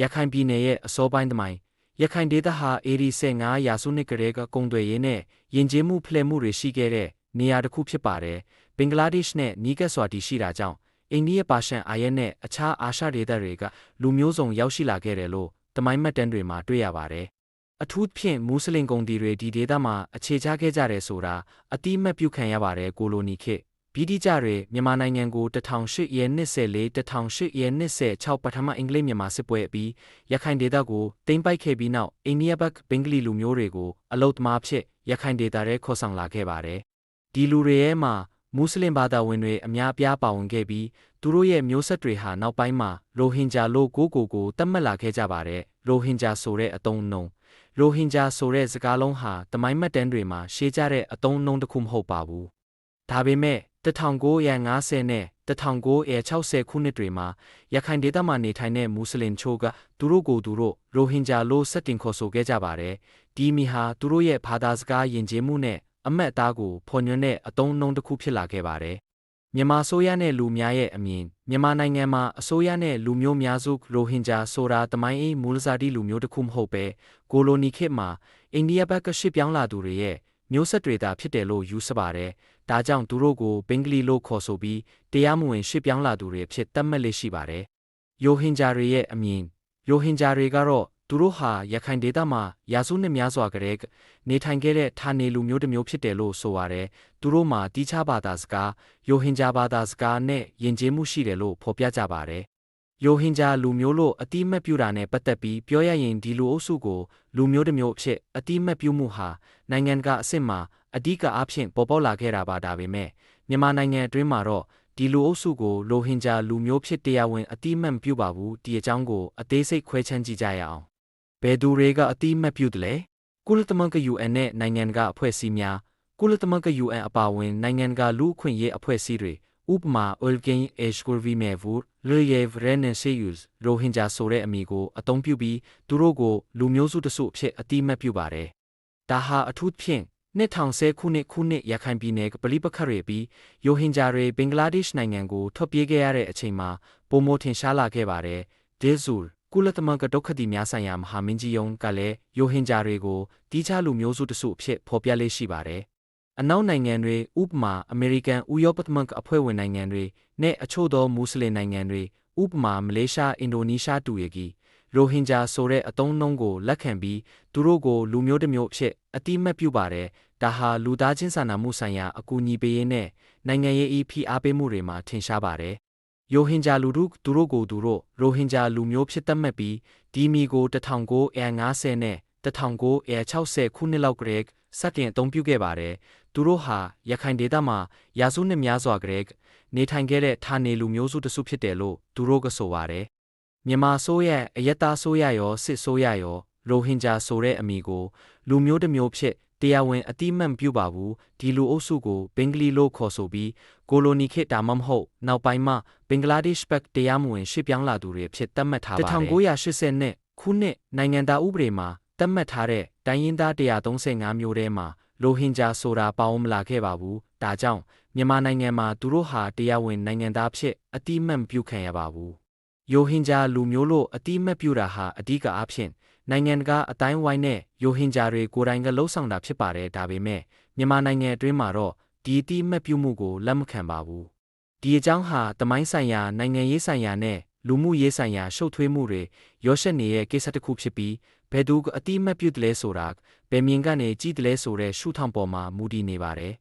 ရခိုင်ပြည်နယ်ရဲ့အစောပိုင်းသမိုင်းရခိုင်ဒေသဟာအေရီ15ရာစုနှစ်ကလေးကကုံတွေရေးနဲ့ယဉ်ကျေးမှုဖလှယ်မှုတွေရှိခဲ့တဲ့နေရာတစ်ခုဖြစ်ပါတယ်။ဘင်္ဂလားဒေ့ရှ်နဲ့နီးကပ်စွာတည်ရှိတာကြောင့်အိန္ဒိယပါရှန်အာရဲနဲ့အခြားအာရှဒေသတွေကလူမျိုးစုံရောက်ရှိလာခဲ့တယ်လို့တမိုင်းမှတ်တမ်းတွေမှာတွေ့ရပါတယ်။အထူးဖြင့်မွတ်စလင်ကုန်တီတွေဒီဒေသမှာအခြေချခဲ့ကြတယ်ဆိုတာအတိအမှတ်ပြုခံရပါတယ်ကိုလိုနီခေတ် ဗြိတိကြတွေမြန်မာနိုင်ငံကို1800ရဲနှစ်14 1800ရဲနှစ်16ပထမအင်္ဂလိပ်မြန်မာစစ်ပွဲအပြီးရခိုင်ဒေသကိုတိမ့်ပိုက်ခဲ့ပြီးနောက်အိန္ဒိယဘက်ဘင်္ဂလီလူမျိုးတွေကိုအလုတ်သမားဖြစ်ရခိုင်ဒေသထဲခေါ်ဆောင်လာခဲ့ပါတယ်။ဒီလူတွေရဲ့မှာမွတ်စလင်ဘာသာဝင်တွေအများအပြားပါဝင်ခဲ့ပြီးသူတို့ရဲ့မျိုးဆက်တွေဟာနောက်ပိုင်းမှာရိုဟင်ဂျာလို့ကိုကိုကိုတတ်မှတ်လာခဲ့ကြပါတယ်။ရိုဟင်ဂျာဆိုတဲ့အသုံးအနှုန်းရိုဟင်ဂျာဆိုတဲ့စကားလုံးဟာတမိုင်းမှတ်တမ်းတွေမှာရှေးကြတဲ့အသုံးအနှုန်းတစ်ခုမဟုတ်ပါဘူး။ဒါပေမဲ့ 1950နဲ့1960ခုနှစ်တွေမှာရခိုင်ဒေသမှာနေထိုင်တဲ့မွတ်စလင်ချို့ကသူတို့ကိုယ်သူတို့ရိုဟင်ဂျာလို့စတင်ခေါ်ဆိုခဲ့ကြပါတယ်။ဒီမီဟာသူတို့ရဲ့ဘာသာစကားယဉ်ကျေးမှုနဲ့အမတ်အသားကိုဖော်ညွှန်းတဲ့အသုံးအနှုန်းတစ်ခုဖြစ်လာခဲ့ပါတယ်။မြန်မာဆိုရနဲ့လူများရဲ့အမြင်မြန်မာနိုင်ငံမှာအစိုးရနဲ့လူမျိုးများစုရိုဟင်ဂျာဆိုတာတမိုင်းအေးမူလဇာတိလူမျိုးတစ်ခုမဟုတ်ပဲကိုလိုနီခေတ်မှာအိန္ဒိယဘက်ကရှစ်ပြောင်းလာသူတွေရဲ့ မျိုးဆက်တွေသာဖြစ်တယ်လို့ယူဆပါတယ်။ဒါကြောင့်သူတို့ကိုဘင်္ဂလီလို့ခေါ်ဆိုပြီးတရားမဝင်ရှစ်ပြောင်းလာသူတွေအဖြစ်သတ်မှတ်လေးရှိပါတယ်။ယိုဟင်ဂျာတွေရဲ့အမြင်ယိုဟင်ဂျာတွေကတော့သူတို့ဟာရခိုင်ဒေသမှာရာစုနှစ်များစွာကတည်းကနေထိုင်ခဲ့တဲ့ဌာနေလူမျိုးတစ်မျိုးဖြစ်တယ်လို့ဆိုပါတယ်။သူတို့မှာတီးခြားဘာသာစကားယိုဟင်ဂျာဘာသာစကားနဲ့ယဉ်ကျေးမှုရှိတယ်လို့ဖော်ပြကြပါတယ် ယိုဟင်ဂျာလူမျိုးလို့အတိမတ်ပြုတာနဲ့ပတ်သက်ပြီးပြောရရင်ဒီလူအုပ်စုကိုလူမျိုးတစ်မျိုးအဖြစ်အတိမတ်ပြုမှုဟာနိုင်ငံကအဆင့်မှာအဓိကအားဖြင့်ပေါ်ပေါက်လာခဲ့တာပါဒါပေမဲ့မြန်မာနိုင်ငံအတွင်းမှာတော့ဒီလူအုပ်စုကိုလိုဟင်ဂျာလူမျိုးဖြစ်တရားဝင်အတိမတ်မပြုပါဘူးဒီအကြောင်းကိုအသေးစိတ်ခွဲခြမ်းကြည့်ကြရအောင်ဘယ်သူတွေကအတိမတ်ပြုတယ်လဲကုလသမဂ္ဂ UN နဲ့နိုင်ငံကအဖွဲ့အစည်းများကုလသမဂ္ဂ UN အပါအဝင်နိုင်ငံကလူ့အခွင့်အရေးအဖွဲ့အစည်းတွေ ဥပမာ Olgain Eshkurvi Mevur Lyev Renenseyus ရိုဟင်ဂျာဆိုတဲ့အမည်ကိုအသုံးပြုပြီးသူတို့ကိုလူမျိုးစုတစုအဖြစ်အတိမတ်ပြုပါတယ်။ဒါဟာအထူးဖြင့်2010ခုနှစ်ခုနှစ်ရခိုင်ပြည်နယ်ကပလိပခတ်တွေပြီးရိုဟင်ဂျာတွေဘင်္ဂလားဒေ့ရှ်နိုင်ငံကိုထွက်ပြေးခဲ့ရတဲ့အချိန်မှာပုံမထင်ရှားလာခဲ့ပါတယ်။ Dezur ကုလသမဂ္ဂဒုက္ခသည်များဆိုင်ရာမဟာမင်းကြီးယုံကလည်းရိုဟင်ဂျာတွေကိုတီးခြားလူမျိုးစုတစုအဖြစ်ဖော်ပြလေးရှိပါတယ်။ အနောက်နိုင်ငံတွေဥပမာအမေရိကန်ဥရောပသမဂ္ဂအဖွဲ့ဝင်နိုင်ငံတွေနဲ့အချို့သောမွတ်စလင်နိုင်ငံတွေဥပမာမလေးရှားအင်ဒိုနီးရှားတူရကီရိုဟင်ဂျာဆိုတဲ့အသုံးအနှုန်းကိုလက်ခံပြီးသူတို့ကိုလူမျိုးတစ်မျိုးအဖြစ်အတိမတ်ပြုပါတယ်ဒါဟာလူသားချင်းစာနာမှုဆိုင်ရာအကူအညီပေးရေးနဲ့နိုင်ငံရေးအဖိအားပေးမှုတွေမှာထင်ရှားပါတယ်ရိုဟင်ဂျာလူထုသူတို့ကိုသူတို့ရိုဟင်ဂျာလူမျိုးဖြစ်သတ်မှတ်ပြီးဒီမီကို1950နဲ့1960ခုနှစ်လောက်ကလေးစတင်အသုံးပြုခဲ့ပါတယ် သူတို့ဟာရခိုင်ဒေသမှာရာစုနှစ်များစွာကတည်းကနေထိုင်ခဲ့တဲ့ဌာနေလူမျိုးစုတစုဖြစ်တယ်လို့သူတို့ကဆိုပါတယ်။မြန်မာဆိုးရဲ့အယက်သားဆိုးရရောစစ်ဆိုးရရောရိုဟင်ဂျာဆိုတဲ့အမည်ကိုလူမျိုးတစ်မျိုးဖြစ်တရားဝင်အတိမတ်ပြုပါဘူးဒီလူအုပ်စုကိုဘင်္ဂလီလို့ခေါ်ဆိုပြီးကိုလိုနီခေတ်ဒါမှမဟုတ်နောက်ပိုင်းမှာဘင်္ဂလားဒေ့ရှ်ဘက်တရားမဝင်ရှစ်ပြောင်းလာသူတွေဖြစ်သတ်မှတ်ထားပါတယ်1980နှစ်ခုနှစ်နိုင်ငံသားဥပဒေမှာသတ်မှတ်ထားတဲ့တိုင်းရင်းသား135မျိုးထဲမှာ ရိုဟင်ဂျာဆိုတာပါဝင်မလာခဲ့ပါဘူး။ဒါကြောင့်မြန်မာနိုင်ငံမှာသူတို့ဟာတရားဝင်နိုင်ငံသားဖြစ်အတိမတ်မပြုခံရပါဘူး။ရိုဟင်ဂျာလူမျိုးလို့အတိမတ်ပြုတာဟာအဓိကအားဖြင့်နိုင်ငံကအတိုင်းဝိုင်းနဲ့ရိုဟင်ဂျာတွေကိုယ်တိုင်ကလှုပ်ဆောင်တာဖြစ်ပါတယ်ဒါပေမဲ့မြန်မာနိုင်ငံအတွင်းမှာတော့ဒီအတိမတ်ပြုမှုကိုလက်မခံပါဘူး။ဒီအကြောင်းဟာတမိုင်းဆိုင်ရာနိုင်ငံရေးဆိုင်ရာနဲ့ လူမှုရေးဆိုင်ရာရှုပ်ထွေးမှုတွေရောရှက်နေတဲ့ကိစ္စတစ်ခုဖြစ်ပြီးဘယ်သူကအတိမတ်ပြုတယ်လဲဆိုတာဘယ်မြင်ကနေကြည့်တယ်လဲဆိုတဲ့ရှုထောင့်ပေါ်မှာမူတည်နေပါတယ်